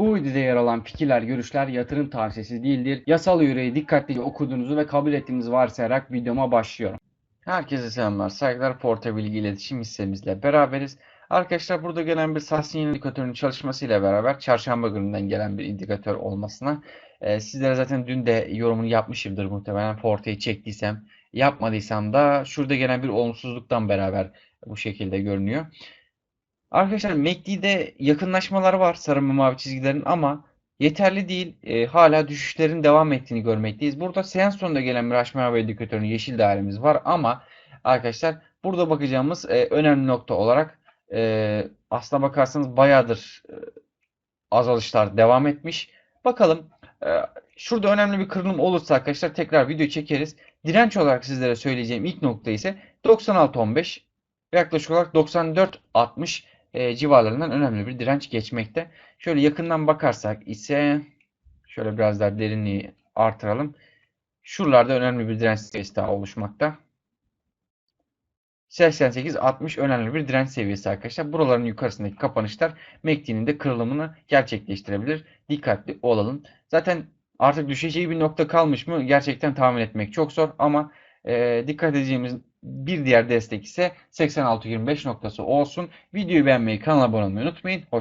Bu videoda yer alan fikirler, görüşler yatırım tavsiyesi değildir. Yasal yüreği dikkatlice okuduğunuzu ve kabul ettiğinizi varsayarak videoma başlıyorum. Herkese selamlar, saygılar. Porta Bilgi İletişim hissemizle beraberiz. Arkadaşlar burada gelen bir sahsin indikatörünün çalışmasıyla beraber çarşamba gününden gelen bir indikatör olmasına e, sizlere zaten dün de yorumunu yapmışımdır muhtemelen Porta'yı çektiysem yapmadıysam da şurada gelen bir olumsuzluktan beraber bu şekilde görünüyor. Arkadaşlar MACD'de yakınlaşmalar var sarı ve mavi çizgilerin ama yeterli değil. E, hala düşüşlerin devam ettiğini görmekteyiz. Burada seans sonunda gelen bir HMA ve indikatörün yeşil dairemiz var ama arkadaşlar burada bakacağımız e, önemli nokta olarak e, aslına bakarsanız bayağıdır e, azalışlar devam etmiş. Bakalım e, şurada önemli bir kırılım olursa arkadaşlar tekrar video çekeriz. Direnç olarak sizlere söyleyeceğim ilk nokta ise 96.15 yaklaşık olarak 94.60 e, civarlarından önemli bir direnç geçmekte. Şöyle yakından bakarsak ise şöyle biraz daha derinliği artıralım. Şuralarda önemli bir direnç seviyesi daha oluşmakta. 88-60 önemli bir direnç seviyesi arkadaşlar. Buraların yukarısındaki kapanışlar MACD'nin de kırılımını gerçekleştirebilir. Dikkatli olalım. Zaten artık düşeceği bir nokta kalmış mı gerçekten tahmin etmek çok zor ama e, dikkat edeceğimiz bir diğer destek ise 86.25 noktası olsun. Videoyu beğenmeyi, kanala abone olmayı unutmayın. Hoşçakalın.